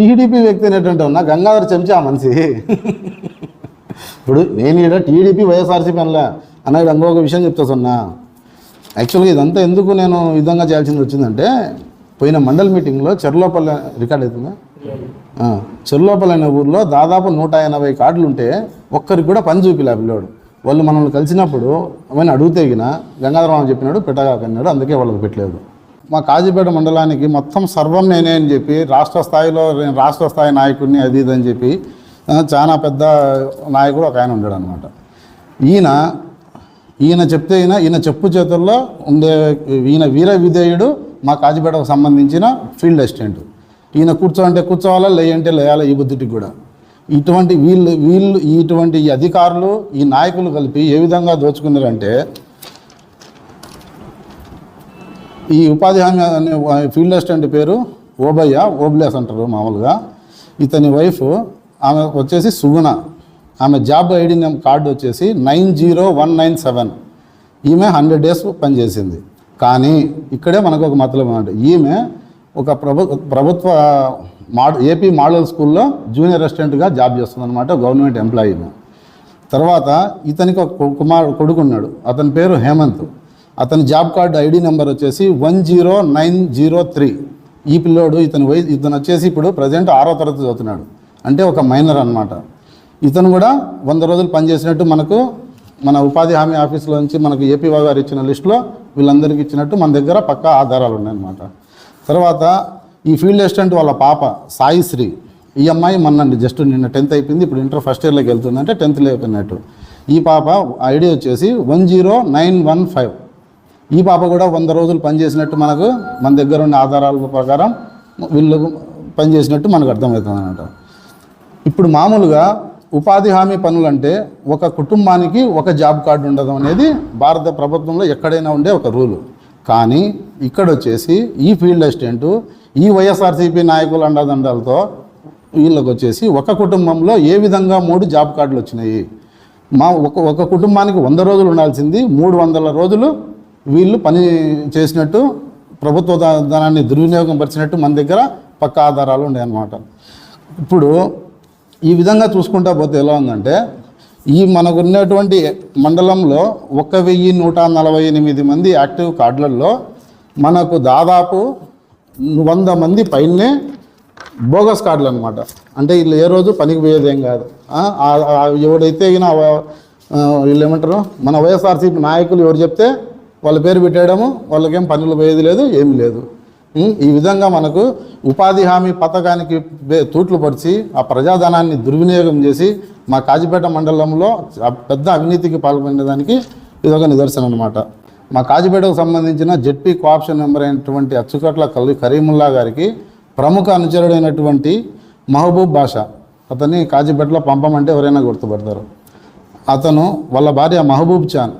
TDP వ్యక్తి అనేటువంటి ఉన్నా గంగాధర చెంచా మనిషి. ఇప్పుడు నేను ఇక్కడ టీడీపీ వైఎస్ఆర్సీపీ అనలే. అన్నది ఇంకొక విషయం చెప్తా సున్నా. యాక్చువల్గా ఇదంతా ఎందుకు నేను విధంగా చేయాల్సింది వచ్చిందంటే పోయిన మండల్ మీటింగ్లో చెర్లోపల్లి రికార్డ్ అవుతుందా చెర్లోపల్లి అనే ఊర్లో దాదాపు నూట ఎనభై కార్డులు ఉంటే ఒక్కరికి కూడా పని చూపిలే ఆ పిల్లోడు. వాళ్ళు మనల్ని కలిసినప్పుడు ఏమైనా అడిగితే గిన గంగాధరరావు చెప్పినాడు పెట్టగాకన్నాడు అందుకే వాళ్ళకి పెట్టలేదు. మా కాజీపేట మండలానికి మొత్తం సర్వం నేనే అని చెప్పి రాష్ట్ర స్థాయిలో రాష్ట్ర స్థాయి నాయకుడిని అది ఇది అని చెప్పి చాలా పెద్ద నాయకుడు ఒక ఆయన ఉన్నాడు అనమాట ఈయన ఈయన చెప్తే ఈయన ఈయన చెప్పు చేతుల్లో ఉండే ఈయన వీర విధేయుడు మా కాజీపేటకు సంబంధించిన ఫీల్డ్ అసిస్టెంట్. ఈయన కూర్చోంటే కూర్చోవాలా లేయంటే లేయాలా ఈ బుద్ధిటికి కూడా. ఇటువంటి వీళ్ళు వీళ్ళు ఇటువంటి ఈ అధికారులు ఈ నాయకులు కలిపి ఏ విధంగా దోచుకున్నారంటే ఈ ఉపాధి హామీ అనే ఫీల్డ్ అసిస్టెంట్ పేరు ఓబయ్య ఓబ్లేస్ అంటారు మామూలుగా. ఇతని వైఫ్ ఆమె వచ్చేసి సుగుణ. ఆమె జాబ్ ఐడి కార్డు వచ్చేసి nine zero one nine seven. ఈమె హండ్రెడ్ డేస్ పనిచేసింది కానీ ఇక్కడే మనకు ఒక మతలం ఉన్నట్టు ఈమె ఒక ప్రభు ప్రభుత్వ మాడ ఏపీ మోడల్ స్కూల్లో జూనియర్ అసిస్టెంట్గా జాబ్ చేస్తుందన్నమాట గవర్నమెంట్ ఎంప్లాయీ తర్వాత ఇతనికి ఒక కుమారు కొడుకున్నాడు. అతని పేరు హేమంత్. అతని జాబ్ కార్డు ఐడి నెంబర్ వచ్చేసి one zero nine zero three. ఈ పిల్లోడు ఇతని వయసు ఇతను వచ్చేసి ఇప్పుడు ప్రజెంట్ ఆరో తరగతి చదువుతున్నాడు. అంటే ఒక మైనర్ అనమాట ఇతను కూడా వంద రోజులు పనిచేసినట్టు మనకు మన ఉపాధి హామీ ఆఫీస్లో నుంచి మనకు ఏపీ గారు ఇచ్చిన లిస్టులో వీళ్ళందరికీ ఇచ్చినట్టు మన దగ్గర పక్కా ఆధారాలు ఉన్నాయన్నమాట. తర్వాత ఈ ఫీల్డ్ అసిస్టెంట్ వాళ్ళ పాప సాయిశ్రీ ఈ అమ్మాయి మొన్నండి జస్ట్ నిన్న టెన్త్ అయిపోయింది ఇప్పుడు ఇంటర్ ఫస్ట్ ఇయర్లోకి వెళ్తుంది అంటే టెన్త్లో అయిపోయినట్టు ఈ పాప ఐడి వచ్చేసి one zero nine one five. ఈ పాప కూడా వంద రోజులు పనిచేసినట్టు మనకు మన దగ్గర ఉన్న ఆధారాల ప్రకారం వీళ్ళు పనిచేసినట్టు మనకు అర్థమవుతుంది అనమాట ఇప్పుడు మామూలుగా ఉపాధి హామీ పనులు అంటే ఒక కుటుంబానికి ఒక జాబ్ కార్డు ఉండడం అనేది భారత ప్రభుత్వంలో ఎక్కడైనా ఉండే ఒక రూలు. కానీ ఇక్కడ వచ్చేసి ఈ ఫీల్డ్ అసిస్టెంట్ ఈ వైఎస్ఆర్సీపీ నాయకుల అండదండలతో వీళ్ళకి వచ్చేసి ఒక కుటుంబంలో ఏ విధంగా మూడు జాబ్ కార్డులు వచ్చినాయి? మా ఒక ఒక కుటుంబానికి వంద రోజులు ఉండాల్సింది మూడు వందల రోజులు వీళ్ళు పని చేసినట్టు ప్రభుత్వ ధనాన్ని దుర్వినియోగం పరిచినట్టు మన దగ్గర పక్క ఆధారాలు ఉన్నాయన్నమాట. ఇప్పుడు ఈ విధంగా చూసుకుంటా పోతే ఎలా ఉందంటే ఈ మనకు ఉన్నటువంటి మండలంలో ఒక వెయ్యి నూట నలభై ఎనిమిది మంది యాక్టివ్ కార్డులలో మనకు దాదాపు వంద మంది పైనే బోగస్ కార్డులు అనమాట అంటే వీళ్ళు ఏ రోజు పనికి పోయేదేం కాదు. ఎవడైతే వీళ్ళు ఏమంటారు? మన వైఎస్ఆర్సీపీ నాయకులు ఎవరు చెప్తే వాళ్ళ పేరు పెట్టేయడము వాళ్ళకేం పనులు పోయేది లేదు ఏమీ లేదు. ఈ విధంగా మనకు ఉపాధి హామీ పథకానికి తూట్లు పరిచి ఆ ప్రజాధనాన్ని దుర్వినియోగం చేసి మా కాజీపేట మండలంలో పెద్ద అవినీతికి పాల్పడినదానికి ఇది ఒక నిదర్శనం అనమాట మా కాజీపేటకు సంబంధించిన జెడ్పీ కోఆప్షన్ మెంబర్ అయినటువంటి అచ్చుకట్ల కలి కరీముల్లా గారికి ప్రముఖ అనుచరుడైనటువంటి మహబూబ్ బాషా అతన్ని కాజీపేటలో పంపమంటే ఎవరైనా గుర్తుపడతారు. అతను వాళ్ళ భార్య మహబూబ్ చాన్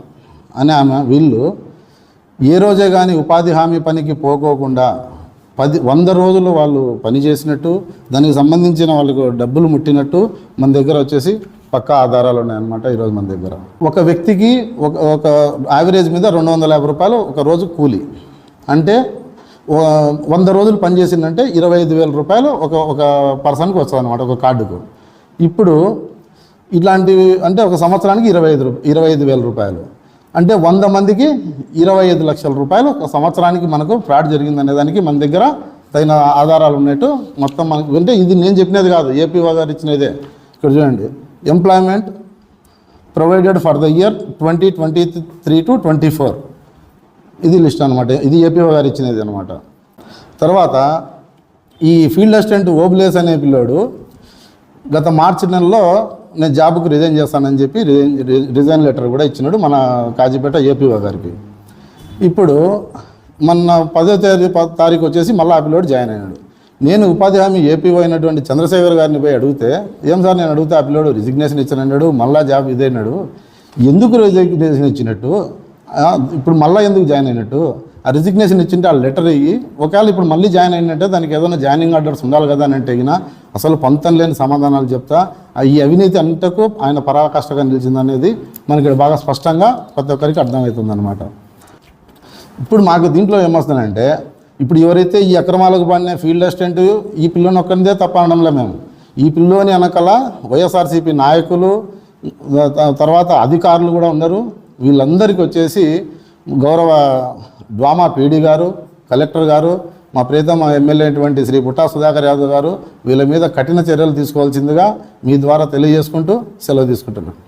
అనే ఆమె వీళ్ళు ఏ రోజే కానీ ఉపాధి హామీ పనికి పోకోకుండా పది వంద రోజులు వాళ్ళు పని చేసినట్టు దానికి సంబంధించిన వాళ్ళకు డబ్బులు ముట్టినట్టు మన దగ్గర వచ్చేసి పక్కా ఆధారాలు ఉన్నాయన్నమాట ఈరోజు మన దగ్గర. ఒక వ్యక్తికి ఒక ఒక యావరేజ్ మీద రెండు వందల యాభై రూపాయలు ఒక రోజు కూలి. అంటే వంద రోజులు పనిచేసిందంటే ఇరవై ఐదు వేల రూపాయలు ఒక ఒక పర్సన్కి వస్తుంది అనమాట ఒక కార్డుకు. ఇప్పుడు ఇట్లాంటివి అంటే ఒక సంవత్సరానికి ఇరవై ఐదు ఇరవై ఐదు వేల రూపాయలు. అంటే వంద మందికి ఇరవై ఐదు లక్షల రూపాయలు ఒక సంవత్సరానికి మనకు ఫ్రాడ్ జరిగిందనే దానికి మన దగ్గర తగిన ఆధారాలు ఉన్నట్టు మొత్తం మనకు అంటే ఇది నేను చెప్పినది కాదు ఏపీ గారు ఇచ్చినదే. ఇక్కడ చూడండి. Employment provided for the year twenty twenty three to twenty four ఇది లిస్ట్ అనమాట ఇది ఏపీఓ గారు ఇచ్చినది అనమాట తర్వాత ఈ ఫీల్డ్ అసిస్టెంట్ ఓబులేస్ అనే పిల్లోడు గత మార్చి నెలలో నేను జాబ్కి రిజైన్ చేస్తానని చెప్పి రిజైన్ రిజైన్ లెటర్ కూడా ఇచ్చినాడు మన కాజీపేట ఏపీఓ గారికి. ఇప్పుడు మొన్న పదో తేదీ తారీఖు వచ్చేసి మళ్ళీ ఆ జాయిన్ అయినాడు. నేను ఉపాధి హామీ ఏపీఓ అయినటువంటి చంద్రశేఖర్ గారిని పోయి అడిగితే ఏం సార్ నేను అడిగితే ఆ పిల్లోడు రిజిగ్నేషన్ ఇచ్చానన్నాడు మళ్ళా జాబ్ ఇదైనాడు ఎందుకు రిజిగ్నేషన్ ఇచ్చినట్టు? ఇప్పుడు మళ్ళీ ఎందుకు జాయిన్ అయినట్టు? ఆ రిజిగ్నేషన్ ఇచ్చింటే ఆ లెటర్ ఇయ్యి ఒకవేళ ఇప్పుడు మళ్ళీ జాయిన్ అయినట్టే దానికి ఏదైనా జాయినింగ్ ఆర్డర్స్ ఉండాలి కదా అని అంటే అయినా అసలు పంతం లేని సమాధానాలు చెప్తా ఆ ఈ అవినీతి అంతకు ఆయన పరాకాష్ఠగా నిలిచిందనేది మనకి ఇక్కడ బాగా స్పష్టంగా ప్రతి ఒక్కరికి అర్థమవుతుందన్నమాట. ఇప్పుడు మాకు దీంట్లో ఏమొస్తుందంటే ఇప్పుడు ఎవరైతే ఈ అక్రమాలకు పడిన ఫీల్డ్ అసిస్టెంట్ ఈ పిల్లని ఒక్కరిదే తప్ప అనడంలే మేము. ఈ పిల్లోని వెనకాల వైఎస్ఆర్సీపీ నాయకులు తర్వాత అధికారులు కూడా ఉన్నారు వీళ్ళందరికీ వచ్చేసి గౌరవ ద్వామా పీడీ గారు కలెక్టర్ గారు మా ప్రీతమ ఎమ్మెల్యే అయినటువంటి శ్రీ పుట్టా సుధాకర్ యాదవ్ గారు వీళ్ళ మీద కఠిన చర్యలు తీసుకోవాల్సిందిగా మీ ద్వారా తెలియజేసుకుంటూ సెలవు తీసుకుంటున్నాను